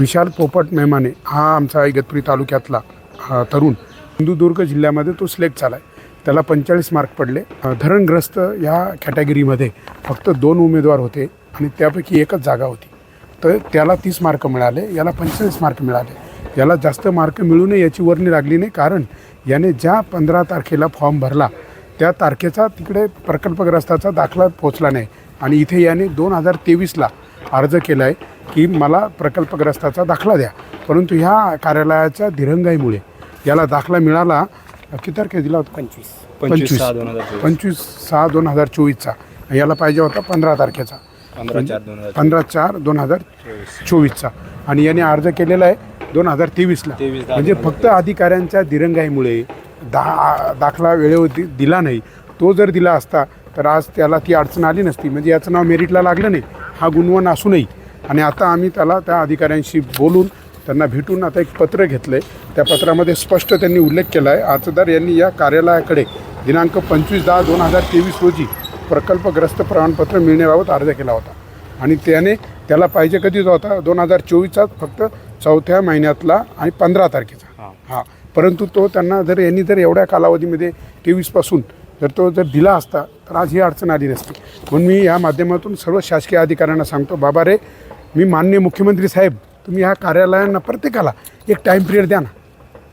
विशाल पोपट मेमाने हा आमचा इगतपुरी तालुक्यातला तरुण. सिंधुदुर्ग जिल्ह्यामध्ये तो सिलेक्ट झाला आहे त्याला पंचेचाळीस मार्क पडले. धरणग्रस्त या कॅटेगरीमध्ये फक्त दोन उमेदवार होते आणि त्यापैकी एकच जागा होती. तर त्याला तीस मार्क मिळाले याला पंचेचाळीस मार्क मिळाले. याला जास्त मार्क मिळू नये याची वर्णी लागली नाही कारण याने ज्या पंधरा तारखेला फॉर्म भरला त्या तारखेचा तिकडे प्रकल्पग्रस्ताचा दाखला पोचला नाही. आणि इथे याने दोन हजार तेवीसला अर्ज केला आहे की मला प्रकल्पग्रस्ताचा दाखला द्या. परंतु ह्या कार्यालयाच्या दिरंगाईमुळे याला दाखला मिळाला किती तारखे दिला होता? पंचवीस. पंचवीस. सहा दोन हजार चोवीस. पंचवीस सहा दोन हजार चोवीसचा. याला पाहिजे होता पंधरा तारखेचा. पंधरा चार दोन हजार पंधरा चार दोन हजार चोवीसचा. आणि याने अर्ज केलेला आहे दोन हजार तेवीसला. दहा म्हणजे फक्त अधिकाऱ्यांच्या दिरंगाईमुळे दा दाखला वेळेवर दि- दिला नाही. तो जर दिला असता तर आज त्याला ती अडचण आली नसती. म्हणजे याचं नाव मेरिटला लागलं नाही. हा गुणवण असूनही आणि आता आम्ही त्याला त्या अधिकाऱ्यांशी बोलून त्यांना भेटून आता एक पत्र घेतलं आहे त्या पत्रामध्ये स्पष्ट त्यांनी उल्लेख केला आहे अर्जदार यांनी या कार्यालयाकडे दिनांक पंचवीस दहा दोन हजार तेवीस रोजी प्रकल्पग्रस्त प्रमाणपत्र मिळण्याबाबत अर्ज केला होता. आणि त्याने त्याला पाहिजे कधीचा होता दोन हजार चोवीसचाच फक्त चौथ्या महिन्यातला आणि पंधरा तारखेचा. हां. हां. परंतु तो त्यांना जर यांनी जर एवढ्या कालावधीमध्ये तेवीसपासून जर तो जर दिला असता तर आज ही अडचण आली नसती. म्हणून मी या माध्यमातून सर्व शासकीय अधिकाऱ्यांना सांगतो बाबा रे मी माननीय मुख्यमंत्री साहेब तुम्ही ह्या कार्यालयांना प्रत्येकाला एक टाईम पिरियड द्या ना.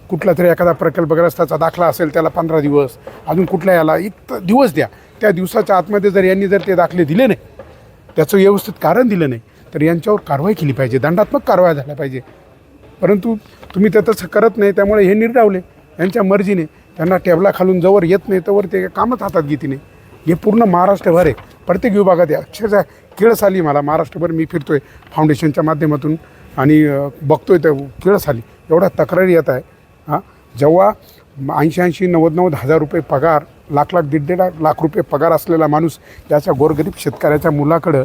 कुठला तरी एखादा प्रकल्पग्रस्ताचा दाखला असेल त्याला पंधरा दिवस अजून कुठला याला एक दिवस द्या. त्या दिवसाच्या आतमध्ये जर यांनी जर ते दाखले दिले नाही त्याचं व्यवस्थित कारण दिलं नाही तर यांच्यावर कारवाई केली पाहिजे दंडात्मक कारवाई झाल्या पाहिजे. परंतु तुम्ही ते तसं करत नाही त्यामुळे हे निर्डावले यांच्या मर्जीने त्यांना टेबला खालून जवळ येत नाही तवर ते कामच हातात घेते नाही. हे पूर्ण महाराष्ट्रभर आहे. प्रत्येक विभागात आहे. अक्षरशः किळस आली मला महाराष्ट्रभर मी फिरतोय फाउंडेशनच्या माध्यमातून आणि बघतो बघतोय तर किळस आली एवढ्या तक्रारी येत आहे. हां? जेव्हा ऐंशी ऐंशी नव्वद नव्वद हजार रुपये पगार लाख लाख दीड दीड लाख रुपये पगार असलेला माणूस याच्या गोरगरीब शेतकऱ्याच्या मुलाकडं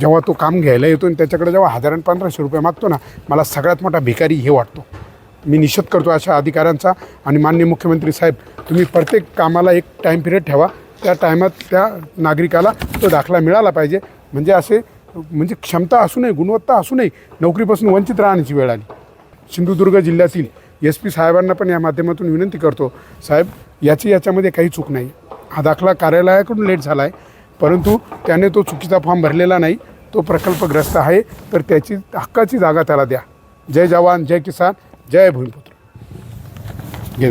जेव्हा तो काम घ्यायला येतो आणि त्याच्याकडे जेव्हा हजार आणि पंधराशे रुपये मागतो ना मला सगळ्यात मोठा भिकारी हे वाटतो. मी निषेध करतो अशा अधिकाऱ्यांचा आणि माननीय मुख्यमंत्री साहेब तुम्ही प्रत्येक कामाला एक टाईम पिरियड ठेवा. त्या टायमात त्या नागरिकाला तो दाखला मिळाला पाहिजे. म्हणजे असे म्हणजे क्षमता असू नये गुणवत्ता असू नये नोकरीपासून वंचित राहण्याची वेळ आली. सिंधुदुर्ग जिल्ह्यातील एस पी साहेबांना पण या माध्यमातून विनंती करतो साहेब याची याच्यामध्ये काही चूक नाही. हा दाखला कार्यालयाकडून लेट झाला आहे परंतु त्याने तो चुकीचा फॉर्म भरलेला नाही तो प्रकल्पग्रस्त आहे तर त्याची हक्काची जागा त्याला द्या. जय जवान जय किसान जय भूमिपुत्र. घे